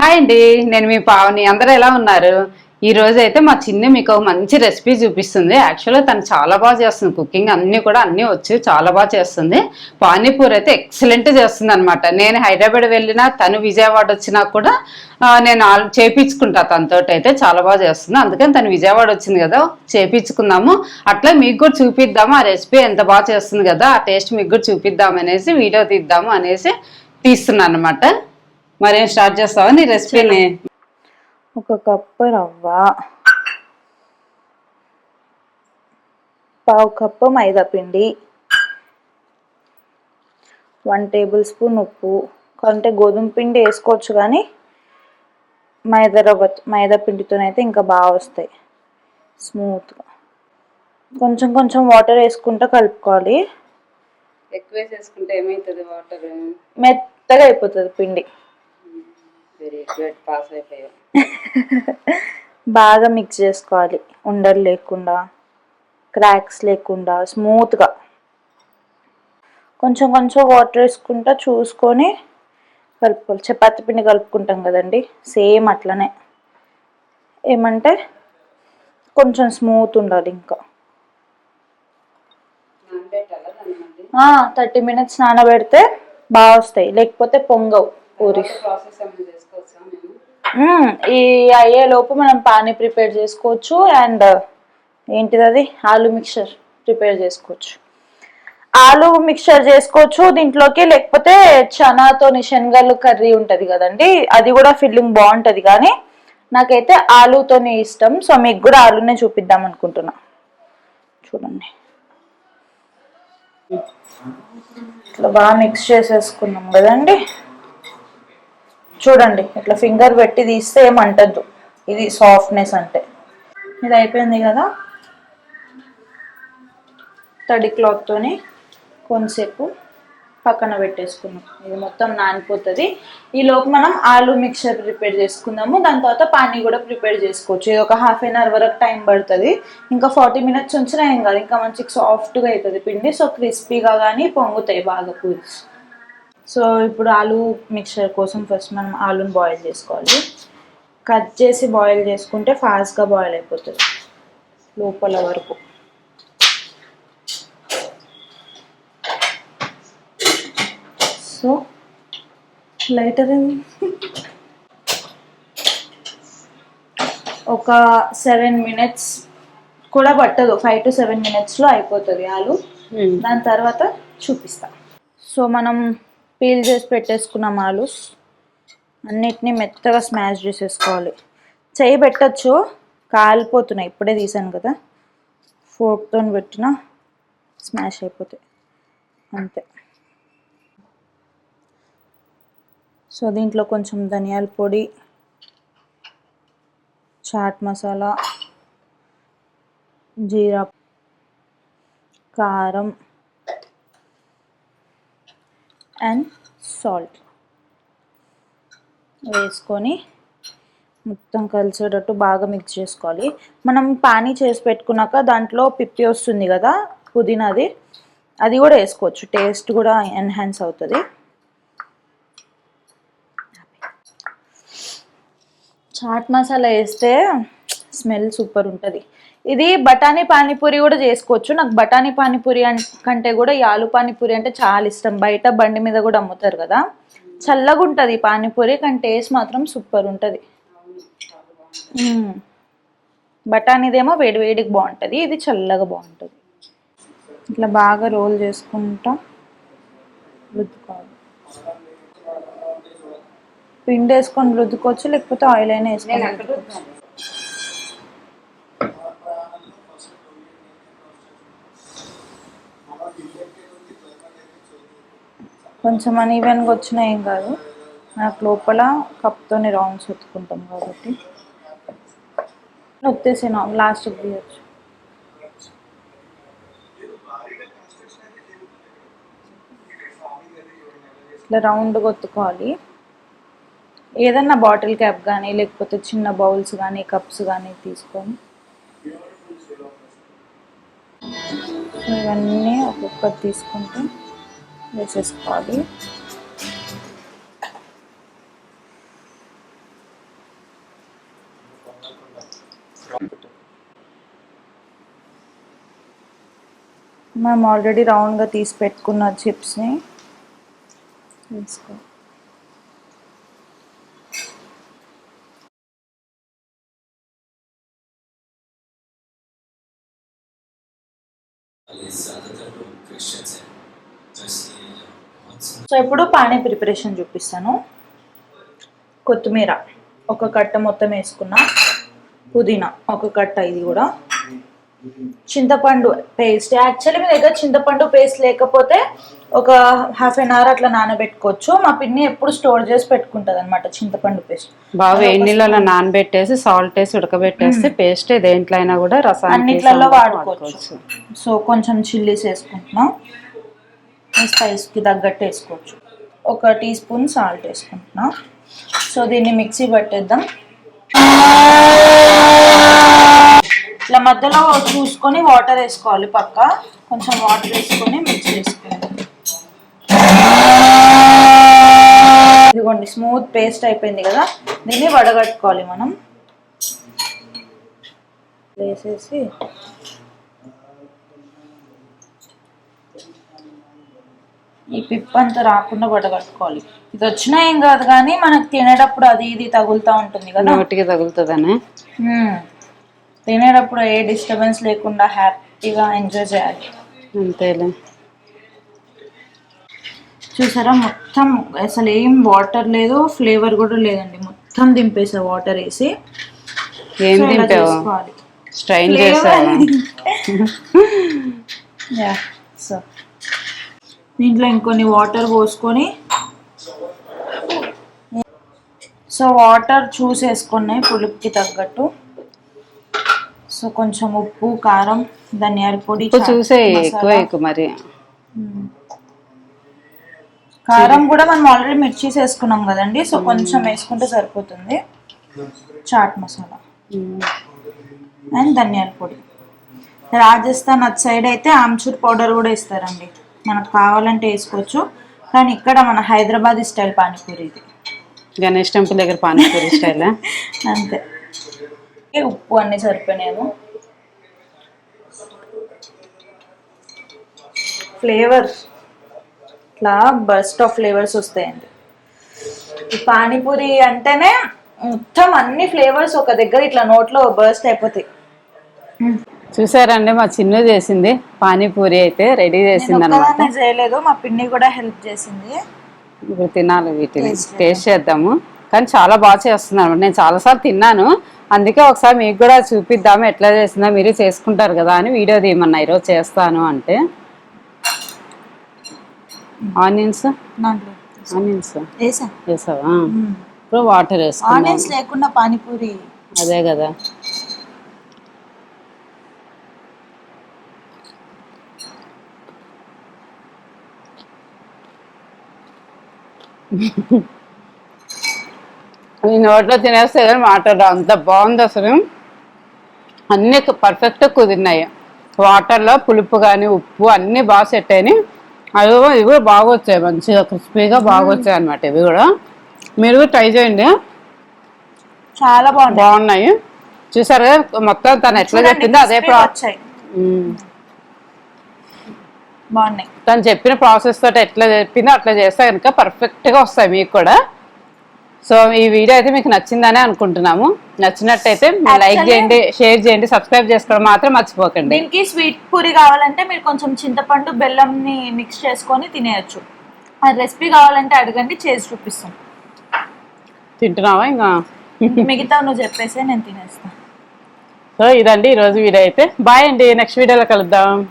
Hi అండి నేను మీ పావని. అందరూ ఎలా ఉన్నారు? ఈ రోజు అయితే మా చిన్ని మీకు ఒక మంచి రెసిపీ చూపిస్తుంది. యాక్చువల్గా తను చాలా బాగా చేస్తుంది కుకింగ్ అన్నీ కూడా అన్నీ వచ్చు చాలా బాగా చేస్తుంది. పానీపూరి అయితే ఎక్సలెంట్ చేస్తుంది అనమాట నేను హైదరాబాద్ వెళ్ళినా తను విజయవాడ వచ్చినా కూడా నేను ఆల్ చేపించుకుంటా తనతో అయితే చాలా బాగా చేస్తుంది. అందుకని తను విజయవాడ వచ్చింది కదా చేపించుకుందాము. అట్లా మీకు కూడా చూపిద్దాము ఆ రెసిపీ ఎంత బాగా చేస్తుంది కదా ఆ టేస్ట్ మీకు కూడా చూపిద్దాం అనేసి వీడియో తీద్దాము అనేసి తీస్తున్నాను అనమాట మరేం స్టార్ట్ చేస్తావా నీ రెసిపీని? ఒక కప్పు రవ్వ పావు కప్పు మైదా పిండి వన్ టేబుల్ స్పూన్ ఉప్పు. అంటే గోధుమ పిండి వేసుకోవచ్చు కానీ మైదా రవ్వ మైదా పిండితోనైతే ఇంకా బాగా వస్తాయి. స్మూత్గా కొంచెం కొంచెం వాటర్ వేసుకుంటూ కలుపుకోవాలి. ఎక్కువ వేసేసుకుంటే ఏమవుతుంది వాటర్? మెత్తగా అయిపోతుంది పిండి. వెరీ గుడ్ పాస్ అయిపోయావు బాగా మిక్స్ చేసుకోవాలి. ఉండలు లేకుండా క్రాక్స్ లేకుండా స్మూత్గా కొంచెం కొంచెం వాటర్ వేసుకుంటా చూసుకొని కలుపుకోవాలి. చపాతి పిండి కలుపుకుంటాం కదండి? సేమ్ అట్లనే. ఏమంటే కొంచెం స్మూత్ ఉండాలి ఇంకా. థర్టీ మినిట్స్ నానబెడితే బాగా వస్తాయి. లేకపోతే పొంగవు. పూరీస్ ప్రాసెస్ ఏమైనా చేసుకోవచ్చా మేము మ్మ్. ఈ అయ్యే లోపు మనం పానీ ప్రిపేర్ చేసుకోవచ్చు అండ్ ఏంటిది అది? ఆలు మిక్చర్ ప్రిపేర్ చేసుకోవచ్చు. ఆలు మిక్చర్ చేసుకోవచ్చు దీంట్లోకి లేకపోతే చనాతో శనగలు కర్రీ ఉంటుంది కదండి అది కూడా ఫిల్లింగ్ బాగుంటుంది కానీ నాకైతే ఆలుతోనే ఇష్టం సో మీకు కూడా ఆలునే చూపిద్దాం అనుకుంటున్నా. చూడండి. ఇట్లా బాగా మిక్స్ చేసేసుకున్నాం కదండి. చూడండి ఇట్లా ఫింగర్ పెట్టి తీస్తే ఏమంటద్దు. ఇది సాఫ్ట్నెస్ అంటే. ఇది అయిపోయింది కదా? తడి క్లాత్తోని కొంతసేపు పక్కన పెట్టేసుకున్నాం ఇది మొత్తం నానిపోతుంది. ఈలోపు మనం ఆలు మిక్చర్ ప్రిపేర్ చేసుకుందాము. దాని తర్వాత పానీ కూడా ప్రిపేర్ చేసుకోవచ్చు. ఇది ఒక హాఫ్ అన్ అవర్ వరకు టైం పడుతుంది. ఇంకా ఫార్టీ మినిట్స్ ఉంచినా ఏం కాదు. ఇంకా మంచిగా సాఫ్ట్గా అవుతుంది పిండి. సో క్రిస్పీగా కానీ పొంగుతాయి బాగా పూరీస్ సో ఇప్పుడు ఆలు మిక్చర్ కోసం ఫస్ట్ మనం ఆలుని బాయిల్ చేసుకోవాలి. కట్ చేసి బాయిల్ చేసుకుంటే ఫాస్ట్గా బాయిల్ అయిపోతుంది. లోపల వరకు. సో లైటర్ ఒక సెవెన్ మినిట్స్ కూడా పట్టదు. ఫైవ్ టు సెవెన్ మినిట్స్లో అయిపోతుంది ఆలు. దాని తర్వాత చూపిస్తా. సో మనం పీల్ చేసి పెట్టేసుకున్న ఆలూస్. అన్నిటినీ మెత్తగా స్మాష్ చేసేసుకోవాలి. చేయి పెట్టచ్చు కాలిపోతున్నాయి. ఇప్పుడే తీసాను కదా. ఫోర్క్తో పెట్టిన స్మాష్ అయిపోతాయి. అంతే. సో దీంట్లో కొంచెం ధనియాల పొడి చాట్ మసాలా జీరా కారం అండ్ సాల్ట్ వేసుకొని మొత్తం కలిసేటట్టు బాగా మిక్స్ చేసుకోవాలి. మనం పానీ చేసి పెట్టుకున్నాక దాంట్లో పిప్పి వస్తుంది కదా పుదీనాది అది కూడా వేసుకోవచ్చు. టేస్ట్ కూడా ఎన్హాన్స్ అవుతుంది. చాట్ మసాలా వేస్తే స్మెల్ సూపర్ ఉంటుంది. ఇది బఠానీ పానీపూరి కూడా చేసుకోవచ్చు. నాకు బఠానీ పానీపూరి కంటే కూడా ఈ ఆలు పానీపూరి అంటే చాలా ఇష్టం. బయట బండి మీద కూడా అమ్ముతారు కదా. చల్లగా ఉంటుంది పానీపూరి కానీ టేస్ట్ మాత్రం సూపర్ ఉంటుంది. బఠానీదేమో వేడి వేడికి బాగుంటుంది. ఇది చల్లగా బాగుంటుంది. ఇట్లా బాగా రోల్ చేసుకుంటా రుద్దుకోవాలి. పిండి వేసుకొని రుద్దుకోవచ్చు లేకపోతే ఆయిల్ అయినా వేసుకొని కొంచెం అన్ఈవెన్గా వచ్చినా ఏం కాదు. నాకు లోపల కప్తోని రౌండ్స్ ఒత్తుకుంటాం కాబట్టి. ఒత్తేసాను లాస్ట్కి తీయచ్చు. ఇట్లా రౌండ్గా ఒత్తుకోవాలి. ఏదన్నా బాటిల్ క్యాప్ కానీ లేకపోతే చిన్న బౌల్స్ కానీ కప్స్ కానీ తీసుకొని. ఇవన్నీ ఒక్కొక్కటి తీసుకుంటే వేసేసుకోవాలి మనం ఆల్రెడీ రౌండ్గా తీసి పెట్టుకున్న చిప్స్ని వేసుకో సో ఇప్పుడు పానీ ప్రిపరేషన్ చూపిస్తాను. కొత్తిమీర ఒక కట్ట మొత్తం వేసుకున్నా. పుదీనా ఒక కట్ట ఇది కూడా. చింతపండు పేస్ట్ యాక్చువల్లీ మీ దగ్గర చింతపండు పేస్ట్ లేకపోతే ఒక హాఫ్ అన్ అవర్ అట్లా నానబెట్టుకోవచ్చు. మా పిన్ని ఎప్పుడు స్టోర్ చేసి పెట్టుకుంటుంది అనమాట చింతపండు పేస్ట్. బాగా వేడి నీళ్ళలో నానబెట్టేసి సాల్ట్ వేసి ఉడకబెట్టేస్తే పేస్ట్ దేంట్లో అయినా కూడా రసానికి అన్నిట్లలో వాడుకోవచ్చు. సో కొంచెం చిల్లీస్ వేసుకుంటున్నాం. స్పైస్కి తగ్గట్టు వేసుకోవచ్చు. ఒక టీ స్పూన్ సాల్ట్ వేసుకుంటున్నా. సో దీన్ని మిక్సీ పట్టేద్దాం. ఇట్లా మధ్యలో చూసుకొని వాటర్ వేసుకోవాలి పక్క. కొంచెం వాటర్ వేసుకొని మిక్స్ చేసుకోవాలి ఇదిగోండి స్మూత్ పేస్ట్ అయిపోయింది కదా. దీన్ని వడగట్టుకోవాలి మనం. వేసేసి ఈ పిప్ అంతా రాకుండా వడగట్టుకోవాలి ఇది వచ్చినా ఏం కాదు కానీ మనకు తినేటప్పుడు అది ఇది తగులుతూ ఉంటుంది కదా. నోటికి తగులుతుందని? మ్మ్. తినేటప్పుడు ఏ డిస్టర్బెన్స్ లేకుండా హ్యాపీగా ఎంజాయ్ చేయాలి. అంతేలే. చూసారా? మొత్తం అసలు ఏం వాటర్ లేదు ఫ్లేవర్ కూడా లేదండి. మొత్తం దింపేసా వాటర్ వేసి. ఏం. Strain yeah so. దీంట్లో ఇంకొన్ని వాటర్ పోసుకొని సో వాటర్ చూసేసుకున్నాయి పులుపుకి తగ్గట్టు. సో కొంచెం ఉప్పు కారం ధనియాల పొడి చూసే. ఎక్కువ ఎక్కువ మరి. కారం కూడా మనం ఆల్రెడీ మిర్చీస్ వేసుకున్నాం కదండి సో కొంచెం వేసుకుంటే సరిపోతుంది. చాట్ మసాలా. అండ్ ధనియాల పొడి. రాజస్థాన్ అటు సైడ్ అయితే ఆమ్చూర్ పౌడర్ కూడా ఇస్తారండి. మనకు కావాలంటే వేసుకోవచ్చు. కానీ ఇక్కడ మన హైదరాబాద్ స్టైల్ పానీపూరి ఇది. గణేష్ టెంపుల్ దగ్గర పానీపూరి స్టైల్ అంతే. ఉప్పు అన్నీ సరిపోయినాయేమో. ఫ్లేవర్ ఇట్లా బస్ట్ ఆఫ్ ఫ్లేవర్స్ వస్తాయండి. ఈ పానీపూరి అంటేనే మొత్తం అన్ని ఫ్లేవర్స్ ఒక దగ్గర ఇట్లా నోట్లో బర్స్ట్ అయిపోతాయి. చూసారండి మా చిన్ను చేసింది. పానీపూరి అయితే రెడీ చేసింది అనమాట చేయలేదు మా పిన్ని కూడా హెల్ప్ చేసింది. ఇప్పుడు తినాలి వీటిని. టేస్ట్ చేద్దాము. కానీ చాలా బాగా చేస్తుంది అనమాట నేను చాలాసార్లు తిన్నాను. అందుకే ఒకసారి మీకు కూడా చూపిద్దాము ఎట్లా చేసిందో మీరు చేసుకుంటారు కదా అని వీడియో తీయమన్నా ఈరోజు చేస్తాను అంటే. ఆనియన్స్? ఆనియన్స్? వేసా? వేసావా? ఇప్పుడు వాటర్ వేసుకున్నాం ఆనియన్స్ లేకుండా పానీపూరి. అదే కదా. ఈ నోట్లో తినేస్తే మాట్లాడడం అంత బాగుంది అసలు. అన్నీ పర్ఫెక్ట్గా కుదిరినాయి. వాటర్లో పులుపు కానీ ఉప్పు అన్నీ బాగా సెట్ అయినాయి. అవి ఇవి కూడా బాగా వచ్చాయి మంచిగా క్రిస్పీగా బాగా వచ్చాయి అనమాట ఇవి కూడా. మీరు కూడా ట్రై చేయండి. చాలా బాగుంది బాగున్నాయి. చూసారు కదా మొత్తం తను ఎట్లా చెప్పిందో అదే వచ్చాయి. బాగున్నాయి. తను చెప్పిన ప్రాసెస్ తోటి ఎట్లా చెప్పిందో అట్లా చేస్తే కనుక పర్ఫెక్ట్గా వస్తాయి మీకు కూడా. సో ఈ వీడియో అయితే మీకు నచ్చిందనే అనుకుంటున్నాము. నచ్చినట్టయితే లైక్ చేయండి షేర్ చేయండి సబ్స్క్రైబ్ చేసుకోవడం మాత్రం మర్చిపోకండి. దీనికి స్వీట్ పూరి కావాలంటే మీరు కొంచెం చింతపండు బెల్లంని మిక్స్ చేసుకొని తినేయచ్చు. ఆ రెసిపీ కావాలంటే అడగండి చేసి చూపిస్తాం. తింటున్నావా ఇంకా? మిగతా నువ్వు చెప్పేసి నేను తినేస్తాను సో ఇదండి ఈరోజు వీడియో అయితే. బాయ్ అండి నెక్స్ట్ వీడియోలో కలుద్దాం.